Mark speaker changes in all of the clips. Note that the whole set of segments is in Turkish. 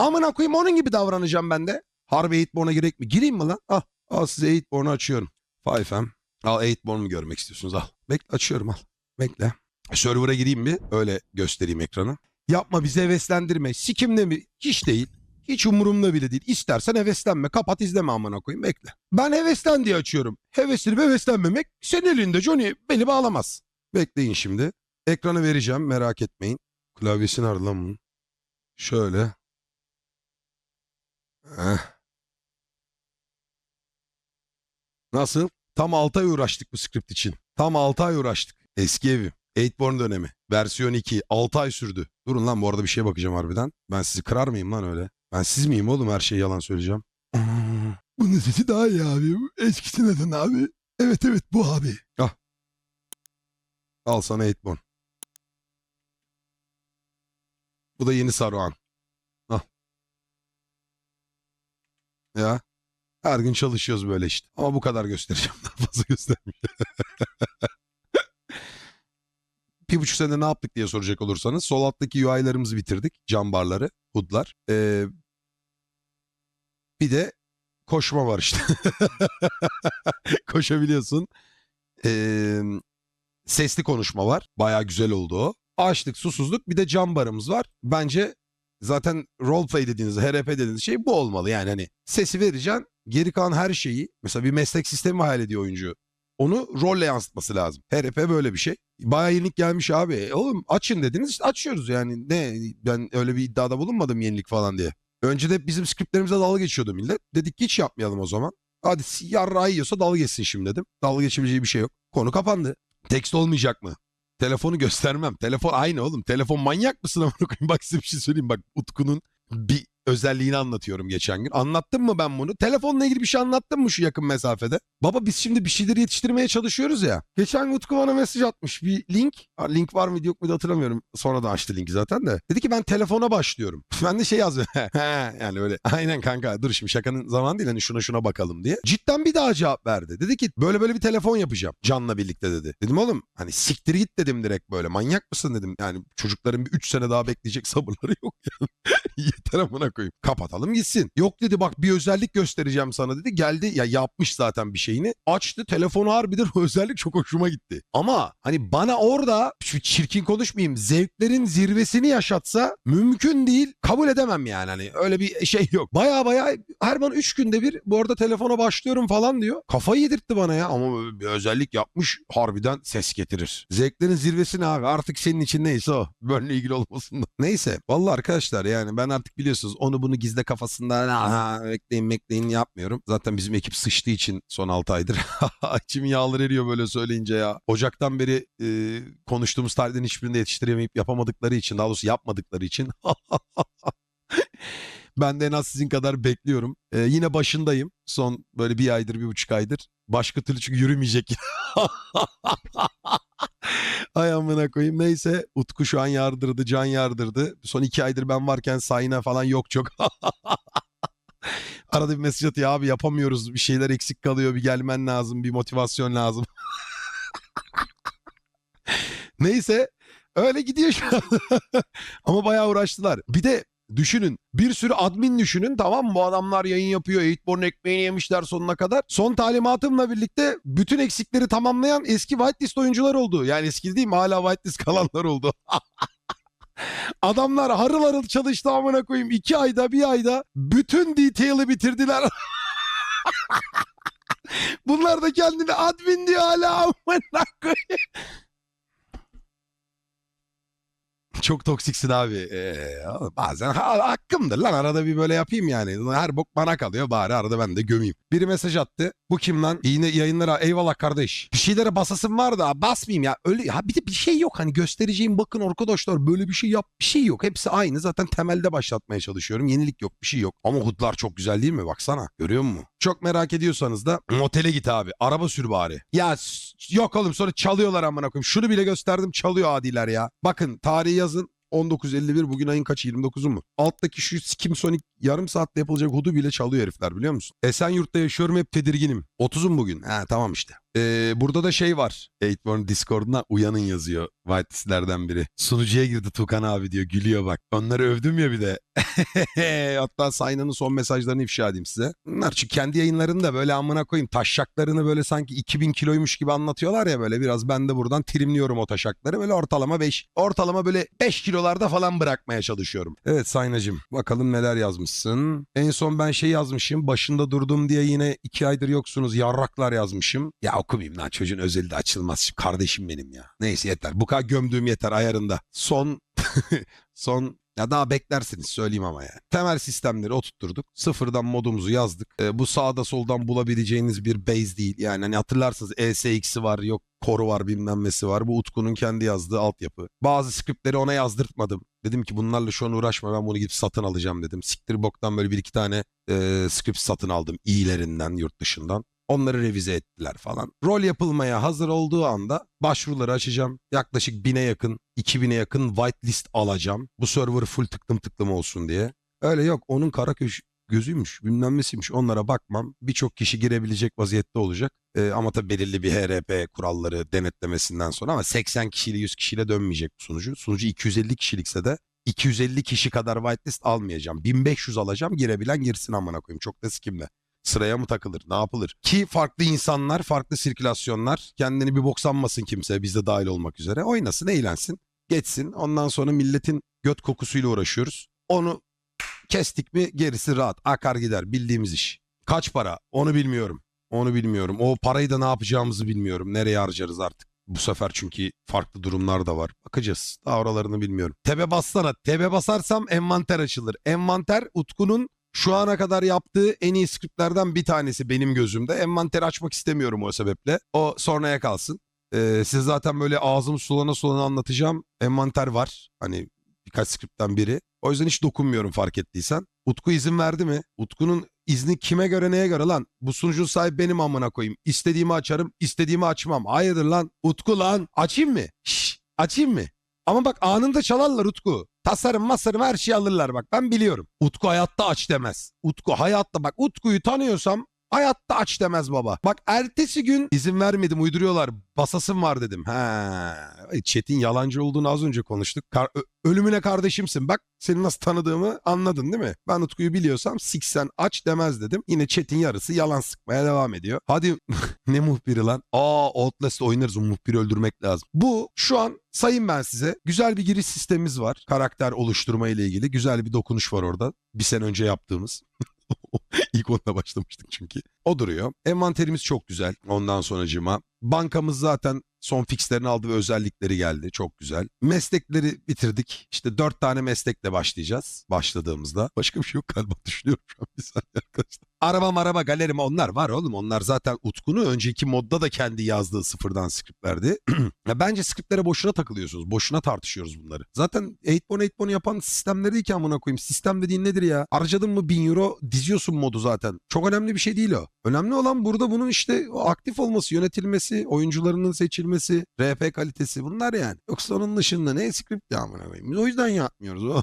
Speaker 1: Amına koyayım onun gibi davranacağım ben de. Harbi 8born'a girek mi? Gireyim mi lan? Al. Al size 8born'u açıyorum. 5M. Al 8born mu görmek istiyorsunuz? Al. Bekle açıyorum al. Bekle. Server'a gireyim mi? Öyle göstereyim ekranı. Yapma bizi heveslendirme. Sikimde mi? Hiç değil. Hiç umurumda bile değil. İstersen heveslenme. Kapat izleme amına koyayım. Bekle. Ben heveslen diye açıyorum. Heveslenip heveslenmemek senin elinde Johnny. Beni bağlamaz. Bekleyin şimdi. Ekranı vereceğim. Merak etmeyin. Klavyesini nerede lan bunun? Şöyle. Heh. Nasıl? Tam 6 ay uğraştık bu script için. Tam 6 ay uğraştık. Eski evim. 8born dönemi. Versiyon 2. 6 ay sürdü. Durun lan bu arada bir şeye bakacağım harbiden. Ben sizi kırar mıyım lan öyle? Ben siz miyim oğlum her şeyi yalan söyleyeceğim. Bunun sesi daha iyi abi. Eskisi neden abi? Evet evet bu abi. Ah. Al sana 8born. Bu da yeni Saruhan. Ah. Ya. Her gün çalışıyoruz böyle işte. Ama bu kadar göstereceğim. Daha fazla göstermeyeceğim. bir buçuk sene ne yaptık diye soracak olursanız. Sol alttaki UI'larımızı bitirdik. Cam barları, hoodlar. Ee, bir de koşma var işte. Koşabiliyorsun. Ee, sesli konuşma var. Baya güzel oldu o. Açlık, susuzluk bir de cam barımız var. Bence zaten roleplay dediğiniz, HRP dediğiniz şey bu olmalı. Yani hani sesi vereceksin. Geri kalan her şeyi mesela bir meslek sistemi hayal ediyor oyuncu. Onu rolle yansıtması lazım. HRP böyle bir şey. Bayağı yenilik gelmiş abi. E oğlum açın dediniz işte açıyoruz yani. Ne ben öyle bir iddiada bulunmadım yenilik falan diye. Önce de bizim skriptlerimize dalga geçiyordu millet. Dedik ki hiç yapmayalım o zaman. Hadi yarra yiyorsa dalga geçsin şimdi dedim. Dalga geçebileceği bir şey yok. Konu kapandı. Tekst olmayacak mı? Telefonu göstermem. Telefon aynı oğlum. Telefon manyak mısın amına koyayım? Bak size bir şey söyleyeyim. Bak Utku'nun bir özelliğini anlatıyorum geçen gün. Anlattım mı ben bunu? Telefonla ilgili bir şey anlattım mı şu yakın mesafede? Baba biz şimdi bir şeyleri yetiştirmeye çalışıyoruz ya. Geçen gün Utku bana mesaj atmış. Bir link. Link var mıydı yok muydu hatırlamıyorum. Sonra da açtı linki zaten de. Dedi ki ben telefona başlıyorum. Ben de şey yazıyorum. yani öyle. Aynen kanka dur şimdi şakanın zamanı değil. Hani şuna şuna bakalım diye. Cidden bir daha cevap verdi. Dedi ki böyle böyle bir telefon yapacağım. Can'la birlikte dedi. Dedim oğlum hani siktir git dedim direkt böyle. Manyak mısın dedim. Yani çocukların bir 3 sene daha bekleyecek sabırları yok ya. Yeter amına koyayım. Kapatalım gitsin. Yok dedi bak bir özellik göstereceğim sana dedi. Geldi ya yapmış zaten bir şeyini. Açtı telefonu harbiden özellik çok hoşuma gitti. Ama hani bana orada şu çirkin konuşmayayım zevklerin zirvesini yaşatsa mümkün değil. Kabul edemem yani hani öyle bir şey yok. Baya baya her bana 3 günde bir bu arada telefona başlıyorum falan diyor. Kafayı yedirtti bana ya ama bir özellik yapmış harbiden ses getirir. Zevklerin zirvesi ne abi artık senin için neyse o. Benimle ilgili olmasın da. Neyse vallahi arkadaşlar yani ben artık biliyorsunuz onu bunu gizle kafasında "Aha, bekleyin bekleyin yapmıyorum. Zaten bizim ekip sıçtığı için son 6 aydır. İçim yağlar eriyor böyle söyleyince ya. Ocaktan beri e, konuştuğumuz tarihlerin hiçbirinde yetiştiremeyip yapamadıkları için daha doğrusu yapmadıkları için ben de en az sizin kadar bekliyorum. E, yine başındayım. Son böyle bir aydır bir buçuk aydır. Başka türlü çünkü yürümeyecek. Ay amına koyayım. Neyse Utku şu an yardırdı, Can yardırdı. Son iki aydır ben varken sayına falan yok çok. Arada bir mesaj atıyor abi yapamıyoruz. Bir şeyler eksik kalıyor. Bir gelmen lazım. Bir motivasyon lazım. Neyse öyle gidiyor şu an. Ama bayağı uğraştılar. Bir de düşünün bir sürü admin düşünün tamam mı? Bu adamlar yayın yapıyor. Eightborn ekmeğini yemişler sonuna kadar. Son talimatımla birlikte bütün eksikleri tamamlayan eski whitelist oyuncular oldu. Yani eski değil mi? Hala whitelist kalanlar oldu. Adamlar harıl harıl çalıştı amına koyayım. iki ayda bir ayda bütün detail'ı bitirdiler. Bunlar da kendini admin diyor hala amına koyayım. Çok toksiksin abi. Ee, bazen ha, hakkımdır lan arada bir böyle yapayım yani. Her bok bana kalıyor bari arada ben de gömeyim. Biri mesaj attı. Bu kim lan? Yine yayınlara eyvallah kardeş. Bir şeylere basasım var da basmayayım ya. Öyle ha bir de bir şey yok hani göstereceğim bakın arkadaşlar böyle bir şey yap. Bir şey yok. Hepsi aynı. Zaten temelde başlatmaya çalışıyorum. Yenilik yok bir şey yok. Ama hudlar çok güzel değil mi? Baksana. Görüyor musun? Çok merak ediyorsanız da motele git abi. Araba sür bari. Ya yok oğlum sonra çalıyorlar amına koyayım. Şunu bile gösterdim çalıyor adiler ya. Bakın tarihi yazın 19.51 bugün ayın kaçı 29'u mu? Alttaki şu Skim Sonic yarım saatte yapılacak hudu bile çalıyor herifler biliyor musun? Esenyurt'ta yaşıyorum hep tedirginim. 30'um bugün. Ha tamam işte. Ee, burada da şey var. Eightborn Discord'una uyanın yazıyor. Whitelist'lerden biri. Sunucuya girdi Tukan abi diyor. Gülüyor bak. Onları övdüm ya bir de. Hatta Sayna'nın son mesajlarını ifşa edeyim size. Bunlar çünkü kendi yayınlarında böyle amına koyayım taşşaklarını böyle sanki 2000 kiloymuş gibi anlatıyorlar ya böyle biraz ben de buradan trimliyorum o taşakları böyle ortalama 5 ortalama böyle 5 kilolarda falan bırakmaya çalışıyorum. Evet Saynacığım bakalım neler yazmışsın. En son ben şey yazmışım başında durdum diye yine 2 aydır yoksunuz yarraklar yazmışım. Ya okumayayım lan çocuğun özeli de açılmaz kardeşim benim ya. Neyse yeter bu kadar gömdüğüm yeter ayarında. Son son ya daha beklersiniz söyleyeyim ama yani. Temel sistemleri oturtturduk. Sıfırdan modumuzu yazdık. Ee, bu sağda soldan bulabileceğiniz bir base değil. Yani hani hatırlarsınız ESX'i var yok koru var bilmem nesi var. Bu Utku'nun kendi yazdığı altyapı. Bazı skriptleri ona yazdırtmadım. Dedim ki bunlarla şu an uğraşma ben bunu gidip satın alacağım dedim. Siktir boktan böyle bir iki tane e, script satın aldım iyilerinden yurt dışından. Onları revize ettiler falan. Rol yapılmaya hazır olduğu anda başvuruları açacağım. Yaklaşık 1000'e yakın, 2000'e yakın whitelist alacağım. Bu server full tıklım tıklım olsun diye. Öyle yok onun kara köş gözüymüş bilmem nesiymiş onlara bakmam. Birçok kişi girebilecek vaziyette olacak. Ee, ama tabii belirli bir HRP kuralları denetlemesinden sonra ama 80 kişiyle 100 kişiyle dönmeyecek bu sunucu. Sunucu 250 kişilikse de 250 kişi kadar whitelist almayacağım. 1500 alacağım girebilen girsin amına koyayım. Çok da sikimle. Sıraya mı takılır? Ne yapılır? Ki farklı insanlar, farklı sirkülasyonlar kendini bir bok sanmasın kimse biz de dahil olmak üzere. Oynasın, eğlensin, geçsin. Ondan sonra milletin göt kokusuyla uğraşıyoruz. Onu kestik mi gerisi rahat. Akar gider bildiğimiz iş. Kaç para? Onu bilmiyorum. Onu bilmiyorum. O parayı da ne yapacağımızı bilmiyorum. Nereye harcarız artık? Bu sefer çünkü farklı durumlar da var. Bakacağız. Daha oralarını bilmiyorum. Tebe bassana. Tebe basarsam envanter açılır. Envanter Utku'nun şu ana kadar yaptığı en iyi skriptlerden bir tanesi benim gözümde. Envanteri açmak istemiyorum o sebeple. O sonraya kalsın. Ee, size zaten böyle ağzım sulana sulana anlatacağım. Envanter var. Hani birkaç skriptten biri. O yüzden hiç dokunmuyorum fark ettiysen. Utku izin verdi mi? Utku'nun izni kime göre neye göre lan? Bu sunucunun sahibi benim amına koyayım. İstediğimi açarım, istediğimi açmam. Hayırdır lan? Utku lan. Açayım mı? Şşş, açayım mı? Ama bak anında çalarlar Utku. Tasarım masarım her şeyi alırlar bak ben biliyorum. Utku hayatta aç demez. Utku hayatta bak Utku'yu tanıyorsam hayatta aç demez baba. Bak ertesi gün izin vermedim uyduruyorlar. Basasım var dedim. Ha, Çetin yalancı olduğunu az önce konuştuk. Kar- ölümüne kardeşimsin. Bak seni nasıl tanıdığımı anladın değil mi? Ben Utku'yu biliyorsam siksen aç demez dedim. Yine Çetin yarısı yalan sıkmaya devam ediyor. Hadi ne muhbiri lan? Aa Outlast oynarız o muhbiri öldürmek lazım. Bu şu an sayayım ben size. Güzel bir giriş sistemimiz var. Karakter oluşturma ile ilgili. Güzel bir dokunuş var orada. Bir sene önce yaptığımız. İlk onunla başlamıştık çünkü. O duruyor. Envanterimiz çok güzel. Ondan sonracıma. Bankamız zaten son fixlerini aldı ve özellikleri geldi. Çok güzel. Meslekleri bitirdik. İşte dört tane meslekle başlayacağız. Başladığımızda. Başka bir şey yok galiba düşünüyorum şu an bir saniye arkadaşlar. Araba maraba galerim onlar var oğlum. Onlar zaten Utku'nu önceki modda da kendi yazdığı sıfırdan skriptlerdi. ya bence skriptlere boşuna takılıyorsunuz. Boşuna tartışıyoruz bunları. Zaten 8bon 8bon yapan sistemleri değil ki amına koyayım. Sistem dediğin nedir ya? Harcadın mı 1000 euro diziyorsun modu zaten. Çok önemli bir şey değil o. Önemli olan burada bunun işte aktif olması, yönetilmesi, oyuncularının seçilmesi, RP kalitesi bunlar yani. Yoksa onun dışında ne script ya amına koyayım. O yüzden yapmıyoruz o.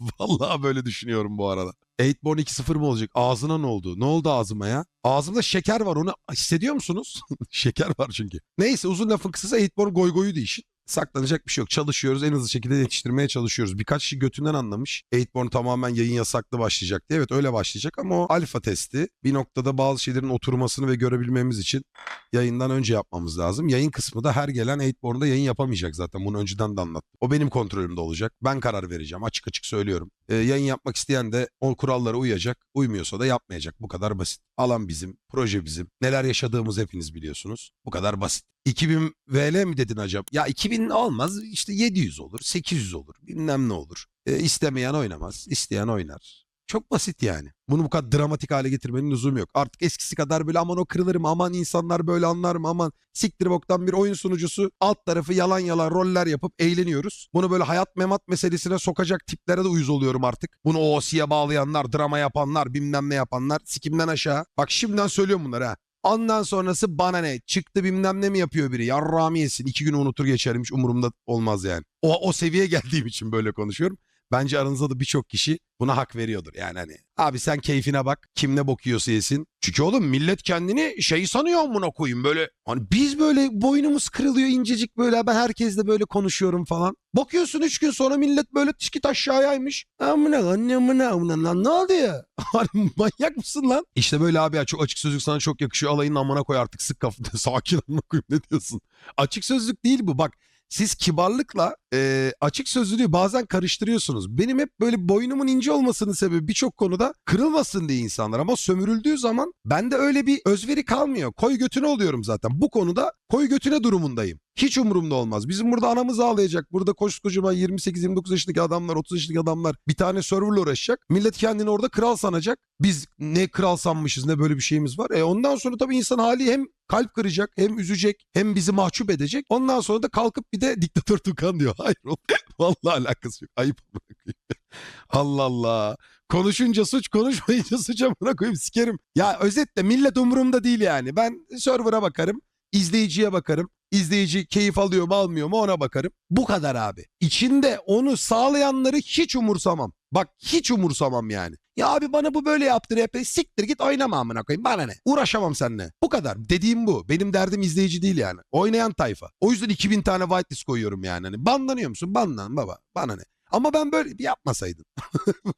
Speaker 1: Vallahi böyle düşünüyorum bu arada. 8born 2.0 mı olacak? Ağzına ne oldu? Ne oldu ağzıma ya? Ağzımda şeker var onu hissediyor musunuz? şeker var çünkü. Neyse uzun lafın kısası 8born goy goyu değişin. Saklanacak bir şey yok. Çalışıyoruz. En hızlı şekilde yetiştirmeye çalışıyoruz. Birkaç kişi götünden anlamış. 8born tamamen yayın yasaklı başlayacak diye. Evet öyle başlayacak ama o alfa testi. Bir noktada bazı şeylerin oturmasını ve görebilmemiz için yayından önce yapmamız lazım. Yayın kısmı da her gelen 8born'da yayın yapamayacak zaten. Bunu önceden de anlattım. O benim kontrolümde olacak. Ben karar vereceğim. Açık açık söylüyorum. Ee, yayın yapmak isteyen de o kurallara uyacak. Uymuyorsa da yapmayacak. Bu kadar basit. Alan bizim. Proje bizim. Neler yaşadığımızı hepiniz biliyorsunuz. Bu kadar basit. 2000 VL mi dedin acaba? Ya 2000 olmaz. İşte 700 olur. 800 olur. Bilmem ne olur. Ee, istemeyen oynamaz. isteyen oynar. Çok basit yani. Bunu bu kadar dramatik hale getirmenin lüzumu yok. Artık eskisi kadar böyle aman o kırılır mı aman insanlar böyle anlar mı aman siktir boktan bir oyun sunucusu alt tarafı yalan yalan roller yapıp eğleniyoruz. Bunu böyle hayat memat meselesine sokacak tiplere de uyuz oluyorum artık. Bunu OC'ye bağlayanlar, drama yapanlar, bilmem ne yapanlar sikimden aşağı. Bak şimdiden söylüyorum bunları ha. Ondan sonrası bana ne? Çıktı bilmem ne mi yapıyor biri? Yarrağımı yesin. İki gün unutur geçermiş umurumda olmaz yani. O, o seviyeye geldiğim için böyle konuşuyorum. Bence aranızda da birçok kişi buna hak veriyordur. Yani hani abi sen keyfine bak. Kim ne bok yiyorsa yesin. Çünkü oğlum millet kendini şey sanıyor amına koyayım böyle. Hani biz böyle boynumuz kırılıyor incecik böyle ben herkesle böyle konuşuyorum falan. Bakıyorsun üç gün sonra millet böyle tişkit aşağıyaymış. Amına anne amına amına lan ne oldu ya? Hani manyak mısın lan? İşte böyle abi ya çok açık sözlük sana çok yakışıyor. Alayın amına koy artık sık kafanı. Sakin amına koyayım ne diyorsun? Açık sözlük değil bu bak. Siz kibarlıkla e, açık sözlülüğü bazen karıştırıyorsunuz. Benim hep böyle boynumun ince olmasının sebebi birçok konuda kırılmasın diye insanlar ama sömürüldüğü zaman bende öyle bir özveri kalmıyor. Koy götüne oluyorum zaten. Bu konuda koy götüne durumundayım. Hiç umurumda olmaz. Bizim burada anamız ağlayacak. Burada koskocaman 28-29 yaşındaki adamlar, 30 yaşındaki adamlar bir tane serverla uğraşacak. Millet kendini orada kral sanacak. Biz ne kral sanmışız ne böyle bir şeyimiz var. E ondan sonra tabii insan hali hem kalp kıracak hem üzecek hem bizi mahcup edecek. Ondan sonra da kalkıp bir de diktatör Tukan diyor. Hayır. Vallahi alakası yok. Ayıp amına koyayım. Allah Allah. Konuşunca suç, konuşmayınca suç amına koyayım sikerim. Ya özetle millet umurumda değil yani. Ben server'a bakarım, izleyiciye bakarım. İzleyici keyif alıyor mu almıyor mu ona bakarım. Bu kadar abi. İçinde onu sağlayanları hiç umursamam. Bak hiç umursamam yani. Ya abi bana bu böyle yaptı rap. Siktir git oynama amına koyayım. Bana ne? Uğraşamam seninle. Bu kadar. Dediğim bu. Benim derdim izleyici değil yani. Oynayan tayfa. O yüzden 2000 tane whitelist koyuyorum yani. Hani banlanıyor musun? Banlan baba. Bana ne? Ama ben böyle yapmasaydın.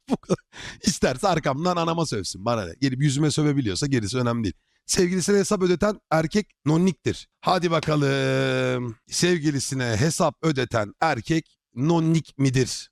Speaker 1: İsterse arkamdan anama sövsün. Bana ne? Gelip yüzüme sövebiliyorsa gerisi önemli değil. Sevgilisine hesap ödeten erkek nonniktir. Hadi bakalım. Sevgilisine hesap ödeten erkek nonnik midir?